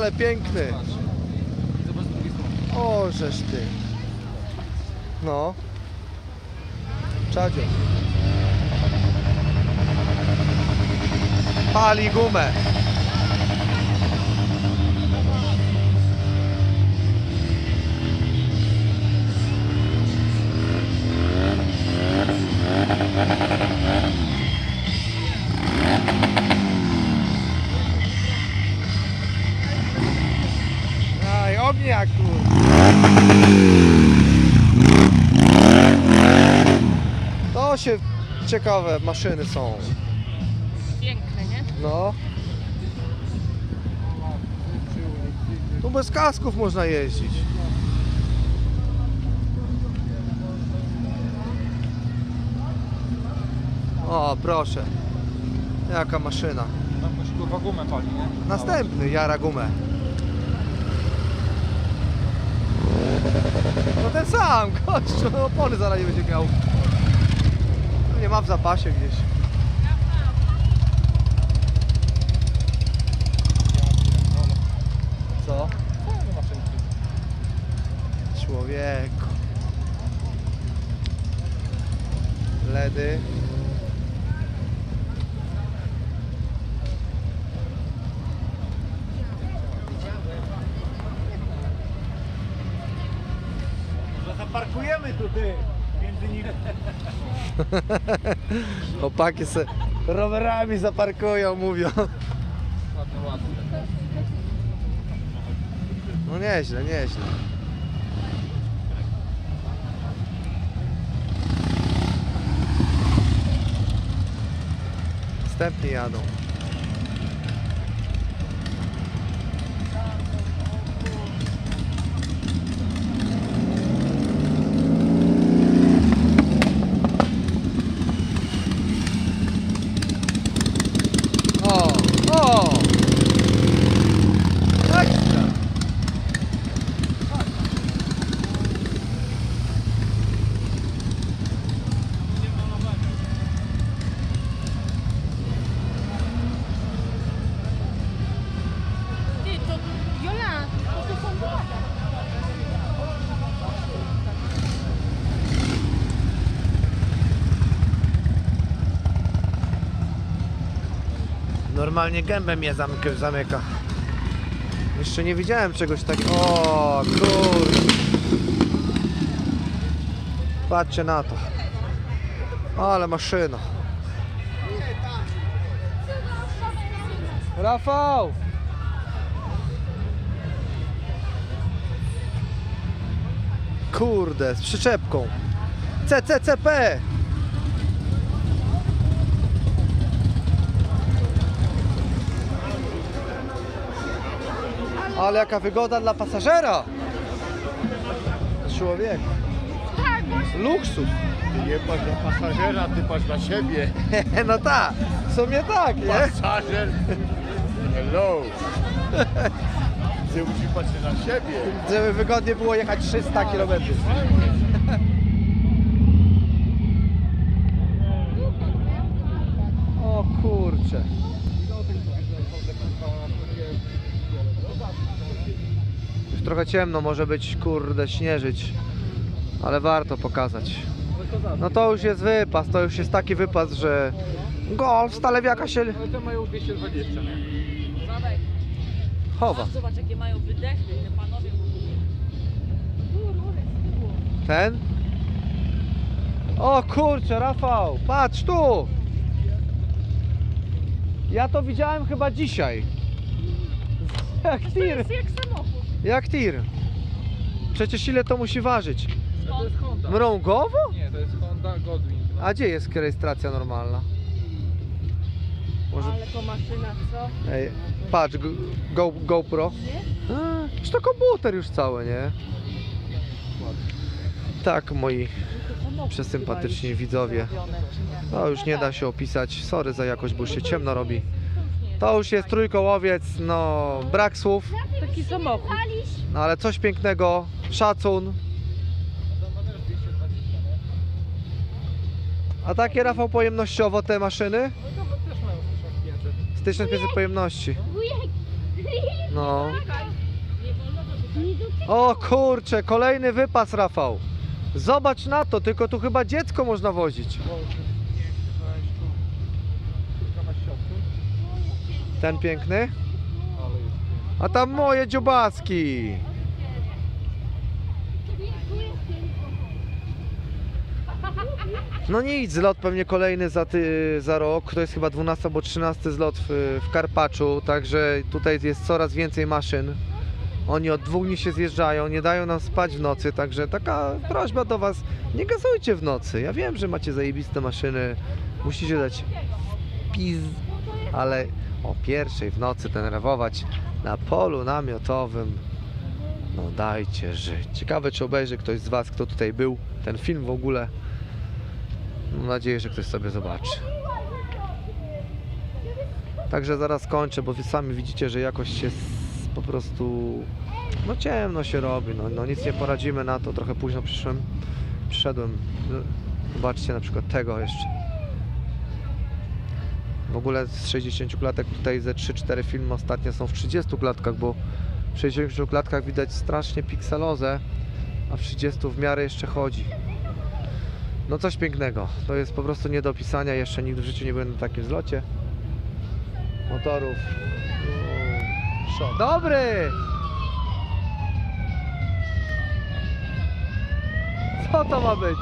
ale piękny. O, żeż ty. No. Czadzie. Pali gumę. Kur. To się ciekawe maszyny są. Piękne, nie? No. Tu bez kasków można jeździć. O, proszę. Jaka maszyna. Tam ktoś kurwa gumę pali, nie? Następny jara gumę. Sam, gościu, no opony zaraz nie będzie miał. Nie ma w zapasie gdzieś. Co? Człowieku. Ledy. Zaparkujemy tu ty, między nimi. Chłopaki se rowerami zaparkują, mówią. No nieźle, nieźle. Następni jadą. Normalnie gębę mnie zamyka. Jeszcze nie widziałem czegoś takiego. O, kurde. Patrzcie na to. Ale maszyna. Rafał! Kurde, z przyczepką. CCCP! Ale jaka wygoda dla pasażera! Człowiek. Luksus. Ty nie patrz na pasażera, ty patrz na siebie. No tak, w sumie tak, nie? Pasażer. Hello. Ty musisz patrzeć na siebie. Żeby wygodnie było jechać 300 km. O kurcze. Trochę ciemno, może być kurde śnieżyć. Ale warto pokazać. No to już jest wypas, to już jest taki wypas, że golf z Talewiaka się Ale te mają 220, nie? Chowa. Zobacz, jakie mają wydechy, te panowie. Ten? O kurczę, Rafał, patrz tu! Ja to widziałem chyba dzisiaj. Jak To tir, jest jak samochód. Jak tir. Przecież ile to musi ważyć? No to jest Honda. Mrągowo? Nie, to jest Honda Godwin. No. A gdzie jest rejestracja normalna? Może... Ale to maszyna, co? Ej, patrz, go, go, GoPro. Nie? A, Już to komputer już cały, nie? Tak, moi przesympatyczni widzowie. czy? To już nie da się opisać. Sorry za jakość, bo już się ciemno robi. To już jest trójkołowiec, no brak słów, Taki samochód. no ale coś pięknego, szacun. To ma też 220, nie? A takie Rafał pojemnościowo te maszyny? No to też mają 1500. Z 1500 pojemności. Wujek, No. O kurcze, kolejny wypas, Rafał. Zobacz na to, tylko tu chyba dziecko można wozić. Ten piękny? A tam moje dziobaski. No nic, zlot pewnie kolejny za, ty, za rok. To jest chyba 12 albo 13 zlot w, w Karpaczu, także tutaj jest coraz więcej maszyn. Oni od dwóch dni się zjeżdżają, nie dają nam spać w nocy, także taka prośba do Was, nie gazujcie w nocy. Ja wiem, że macie zajebiste maszyny, musicie dać piz, ale o pierwszej w nocy denerwować na polu namiotowym. No dajcie żyć. Ciekawe czy obejrzy ktoś z Was, kto tutaj był, ten film w ogóle. Mam nadzieję, że ktoś sobie zobaczy. Także zaraz kończę, bo Wy sami widzicie, że jakoś się po prostu no ciemno się robi, no, no nic nie poradzimy na to, trochę późno przyszłem, przyszedłem, zobaczcie na przykład tego jeszcze. W ogóle z 60 klatek tutaj ze 3-4 filmy ostatnio są w 30 klatkach, bo w 60 klatkach widać strasznie pikselozę, a w 30 w miarę jeszcze chodzi. No coś pięknego. To jest po prostu nie do opisania. Jeszcze nigdy w życiu nie byłem na takim zlocie. Motorów. Szok. Dobry! Co to ma być?